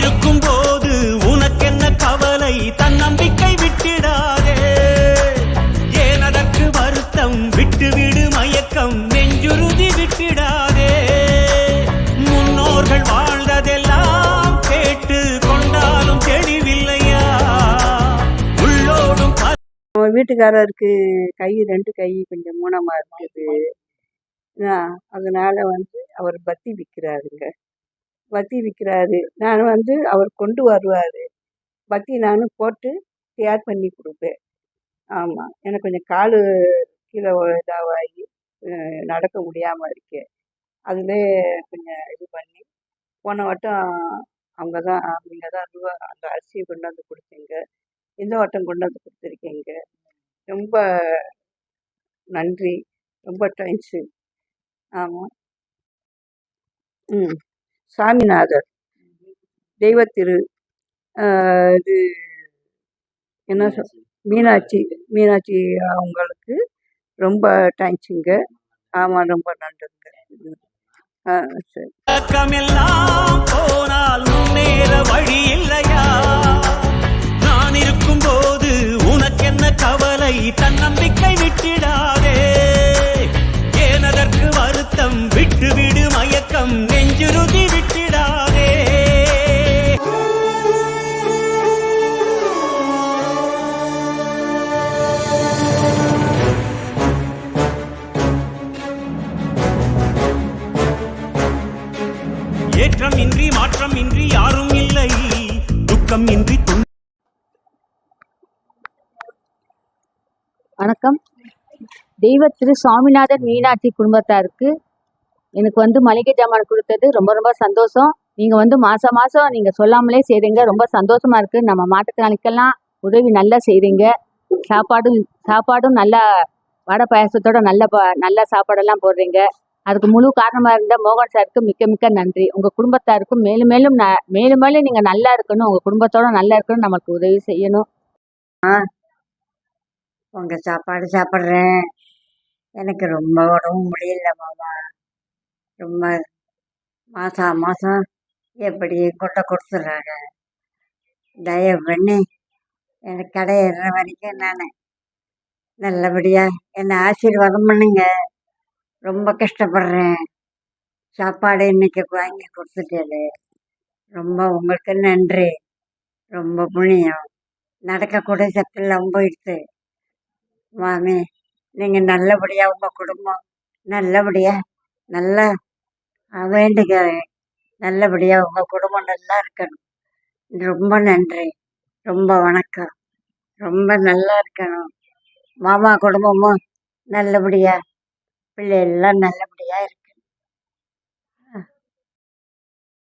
இருக்கும் போது உனக்கென்ன கவலை? தன் நம்பிக்கை விட்டிடாதே ஏனதற்கு வருத்தம்? விட்டுவிடு மயக்கம். நெஞ்சுறுதி விட்டிடாதே. முன்னோர்கள் வாழ்ந்ததெல்லாம் கேட்டு கொண்டாலும் தெளிவில்லையா? உள்ளோடும் வீட்டுக்காரருக்கு கை ரெண்டு கை கொஞ்சம் மூணமாக இருக்குது. அதனால வந்து அவர் பத்தி விற்கிறாருங்க வத்தி விற்கிறாரு நான் வந்து அவர் கொண்டு வருவார். வத்தி நானும் போட்டு தயார் பண்ணி கொடுப்பேன். ஆமாம் எனக்கு கொஞ்சம் கால் கீழே இதாகி நடக்க முடியாமல் இருக்கேன் அதிலே கொஞ்சம் இது பண்ணி போன வட்டம் அவங்க தான் நீங்கள் தான் ரூபா அந்த அரிசியை கொண்டு வந்து கொடுத்தீங்க. இந்த வட்டம் கொண்டு வந்து கொடுத்துருக்கீங்க. ரொம்ப நன்றி. ரொம்ப தேங்க்ஸு ஆமாம் ம். சாமிநாதர். தெய்வத்திரு ஆஹ் இது என்ன சொல் மீனாட்சி. மீனாட்சி அவங்களுக்கு ரொம்ப தேங்க்ஸுங்க ஆமாம் ரொம்ப நன்றிங்க. போனால் முன்னேற வழி இல்லையா? நான் இருக்கும் போது உனக்கென்ன கவலை? தன்னம்பிக்கை விட்டிடாதே. ஏனதற்கு வருத்தம்? விட்டுவிடு மயக்கம். ஏற்றம் இன்றி மாற்றம் இன்றி யாரும் இல்லை. துக்கம் இன்றி வணக்கம். தெய்வ திரு சுவாமிநாதன் மீனாட்சி குடும்பத்தாருக்கு எனக்கு வந்து மளிகை ஜாமான் கொடுத்தது ரொம்ப ரொம்ப சந்தோஷம். நீங்கள் வந்து மாதம் மாதம் நீங்கள் சொல்லாமலே செய்கிறீங்க ரொம்ப சந்தோஷமா இருக்குது நம்ம மாற்றுத்திறனாளிக்கெல்லாம் உதவி நல்லா செய்கிறீங்க சாப்பாடும் சாப்பாடும் நல்லா வடை பாயாசத்தோட நல்ல ப நல்ல சாப்பாடெல்லாம் போடுறீங்க. அதுக்கு முழு காரணமாக இருந்த மோகன் சாருக்கு மிக்க மிக்க நன்றி. உங்கள் குடும்பத்தாருக்கும் மேலும் மேலும் ந மேலும் மேலும் நீங்கள் நல்லா இருக்கணும் உங்கள் குடும்பத்தோட நல்லா இருக்கணும் நமக்கு உதவி செய்யணும். ஆ. உங்கள் சாப்பாடு சாப்பிட்றேன். எனக்கு ரொம்ப உடம்பு முடியல மாமா. ரொம்ப மாதம் மாதம் எப்படி கொண்ட கொடுத்துட்றாங்க. தயவு பண்ணி எனக்கு கடை ஏறுற வரைக்கும் நான் நல்லபடியாக என்னை ஆசீர்வாதம் பண்ணுங்க. ரொம்ப கஷ்டப்படுறேன். சாப்பாடு இன்னைக்கு வாங்கி கொடுத்துட்டேன். ரொம்ப உங்களுக்கு நன்றி. ரொம்ப புண்ணியம். நடக்கக்கூட சத்து இல்லாமல் போயிடுச்சு மாமி நீங்கள் நல்லபடியாக உங்கள் குடும்பம் நல்லபடியாக நல்லா வேண்டுகிறேன் நல்லபடியாக உங்கள் குடும்பம் நல்லா இருக்கணும். ரொம்ப நன்றி. ரொம்ப வணக்கம். ரொம்ப நல்லா இருக்கணும். மாமா குடும்பமும் நல்லபடியாக பிள்ளைகள்லாம் நல்ல